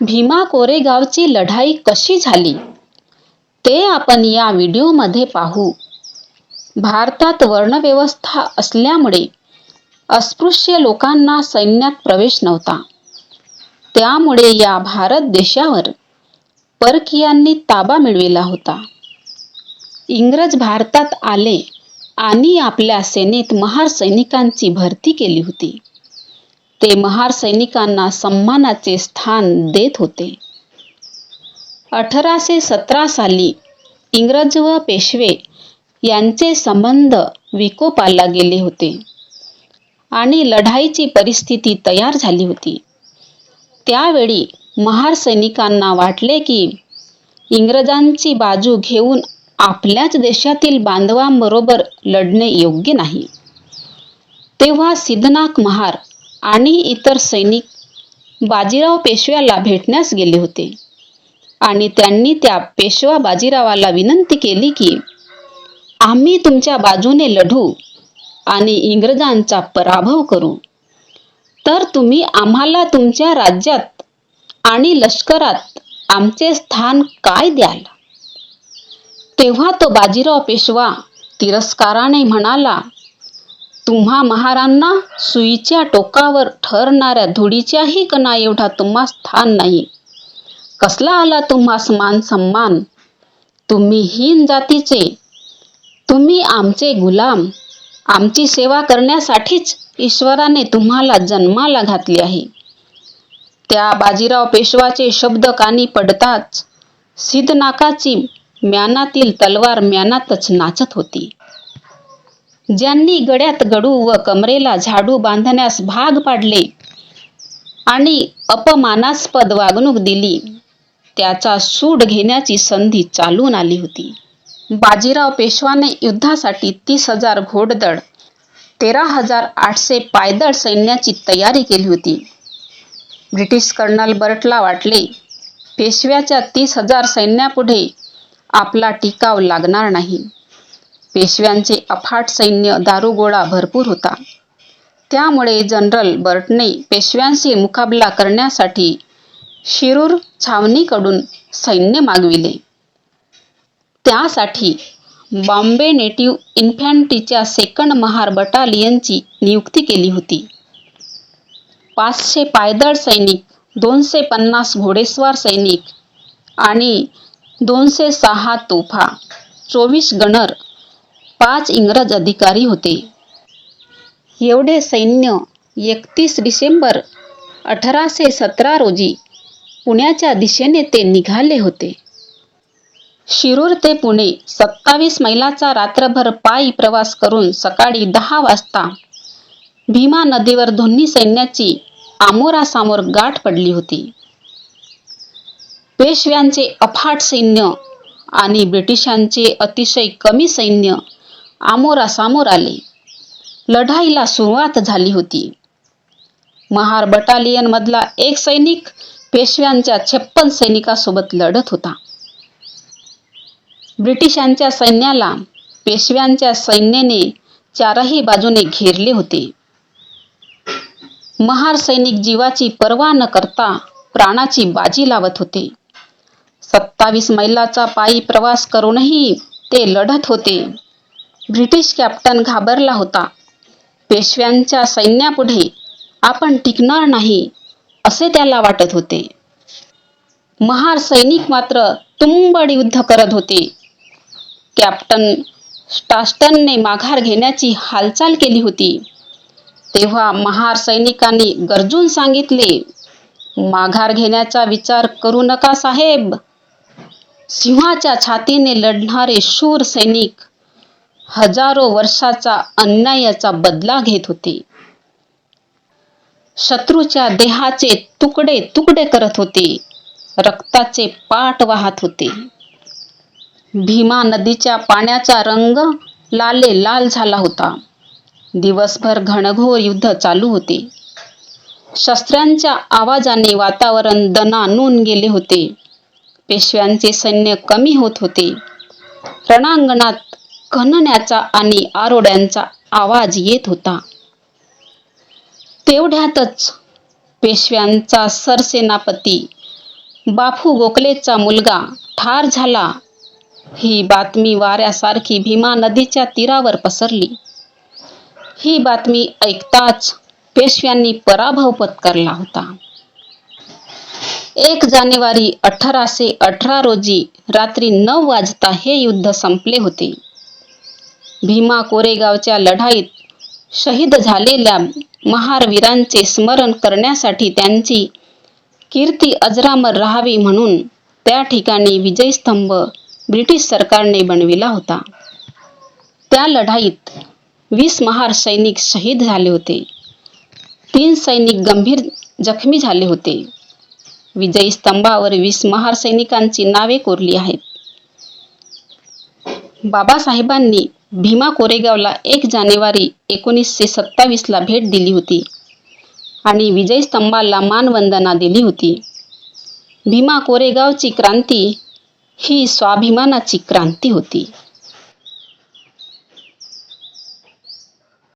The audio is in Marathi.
भीमा कोरेगावची लढाई कशी झाली? ते आपण या व्हिडिओमध्ये पाहू. भारतात वर्णव्यवस्था असल्यामुळे अस्पृश्य लोकांना सैन्यात प्रवेश नव्हता. त्यामुळे या भारत देशावर परकीयांनी ताबा मिळविला होता. इंग्रज भारतात आले आणि आपल्या सेनेत महार सैनिकांची भरती केली होती. ते महार सैनिकांना सन्मानाचे स्थान देत होते. अठराशे सतरा साली इंग्रज व पेशवे यांचे संबंध विकोपाला गेले होते आणि लढाईची परिस्थिती तयार झाली होती. त्यावेळी महार सैनिकांना वाटले की इंग्रजांची बाजू घेऊन आपल्याच देशातील बांधवांबरोबर लढणे योग्य नाही. तेव्हा सिद्धनाथ महार आणि इतर सैनिक बाजीराव पेशव्याला भेटण्यास गेले होते. आणि त्यांनी त्या पेशवा बाजीरावाला विनंती केली की आम्ही तुमच्या बाजूने लढू आणि इंग्रजांचा पराभव करू. तर तुम्ही आम्हाला तुमच्या राज्यात आणि लष्करात आमचे स्थान काय द्याल? तेव्हा तो बाजीराव पेशवा तिरस्काराने म्हणाला तुम्हा महारांना सुईच्या टोकावर ठरणाऱ्या धुळीच्याही कणा एवढा तुम्हा स्थान नाही. कसला आला तुम्हास मान सन्मान? तुम्ही हीन जातीचे. तुम्ही आमचे गुलाम. आमची सेवा करण्यासाठीच ईश्वराने तुम्हाला जन्माला घातले आहे. त्या बाजीराव पेशवाचे शब्द कानी पडताच सिद्धनाकाची म्यानातील तलवार म्यानातच नाचत होती. ज्यांनी गड्यात गडू व कमरेला झाडू बांधण्यास भाग पाडले आणि अपमानास्पद वागणूक दिली त्याचा सूड घेण्याची संधी चालून आली होती. बाजीराव पेशवाने युद्धासाठी तीस हजार घोडदळ तेरा हजार आठशे पायदळ सैन्याची तयारी केली होती. ब्रिटिश कर्नल बर्टला वाटले पेशव्याच्या तीस हजार सैन्यापुढे आपला टिकाव लागणार नाही. पेशव्यांचे अफाट सैन्य दारुगोळा भरपूर होता. त्यामुळे जनरल बर्टने पेशव्यांशी मुकाबला करण्यासाठी शिरूर छावणीकडून सैन्य मागविले. त्यासाठी बॉम्बे नेटिव्ह इन्फॅन्ट्रीच्या सेकंड महार बटालियनची नियुक्ती केली होती. पाचशे पायदळ सैनिक दोनशे पन्नास घोडेस्वार सैनिक आणि दोनशे सहा तोफा चोवीस गणर पाच इंग्रज अधिकारी होते. एवढे सैन्य एकतीस डिसेंबर अठराशे सतरा रोजी पुण्याच्या दिशेने ते निघाले होते. शिरूर ते पुणे सत्तावीस मैलाचा रात्रभर पायी प्रवास करून सकाळी दहा वाजता भीमा नदीवर दोन्ही सैन्याची आमोरासमोर गाठ पडली होती. पेशव्यांचे अफाट सैन्य आणि ब्रिटिशांचे अतिशय कमी सैन्य आमोरासामोर आले. लढाईला सुरुवात झाली होती. महार बटालियन मधला एक सैनिक पेशव्यांच्या छप्पन सैनिकासोबत लढत होता. ब्रिटिशांच्या सैन्याला पेशव्यांच्या सैन्याने चारही बाजूने घेरले होते. महार सैनिक जीवाची पर्वा न करता प्राणाची बाजी लावत होते. सत्तावीस मैलाचा पायी प्रवास करूनही ते लढत होते. ब्रिटिश कॅप्टन घाबरला होता. पेशव्यांच्या सैन्यापुढे आपण टिकणार नाही असे त्याला वाटत होते. महार सैनिक मात्र तुंबड युद्ध करत होते. कॅप्टन स्टास्टनने माघार घेण्याची हालचाल केली होती. तेव्हा महार सैनिकांनी गरजून सांगितले माघार घेण्याचा विचार करू नका साहेब. सिंहाच्या छातीने लढणारे शूर सैनिक हजारो वर्षाचा अन्यायाचा बदला घेत होते. शत्रूच्या देहाचे तुकडे तुकडे करत होते. रक्ताचे पाट वाहत होते. भीमा नदीच्या पाण्याचा रंग लाले लाल झाला होता. दिवसभर घनघोर युद्ध चालू होते. शस्त्रांच्या आवाजाने वातावरण दणानून गेले होते. पेशव्यांचे सैन्य कमी होत होते. रणांगणात खणण्याचा आणि आरोड्यांचा आवाज येत होता. तेवढ्यातच पेशव्यांचा सरसेनापती बाफू गोखलेचा मुलगा ठार झाला. ही बातमी वाऱ्यासारखी भीमा नदीच्या तीरावर पसरली. ही बातमी ऐकताच पेशव्यांनी पराभव पत्करला होता. एक जानेवारी अठराशे अठरा रोजी रात्री नऊ वाजता हे युद्ध संपले होते. भीमा कोरेगावच्या लढाईत शहीद झालेल्या महारवीरांचे स्मरण करण्यासाठी त्यांची कीर्ती अजरामर राहावी म्हणून त्या ठिकाणी विजयस्तंभ ब्रिटिश सरकारने बनविला होता. त्या लढाईत वीस महार सैनिक शहीद झाले होते. तीन सैनिक गंभीर जखमी झाले होते. विजयी स्तंभावर वीस महार सैनिकांची नावे कोरली आहेत. बाबासाहेबांनी भीमा कोरेगावला एक जानेवारी एकोणीसशे सत्तावीसला भेट दिली होती आणि विजय स्तंभाला मानवंदना दिली होती. भीमा कोरेगावची क्रांती ही स्वाभिमानाची क्रांती होती.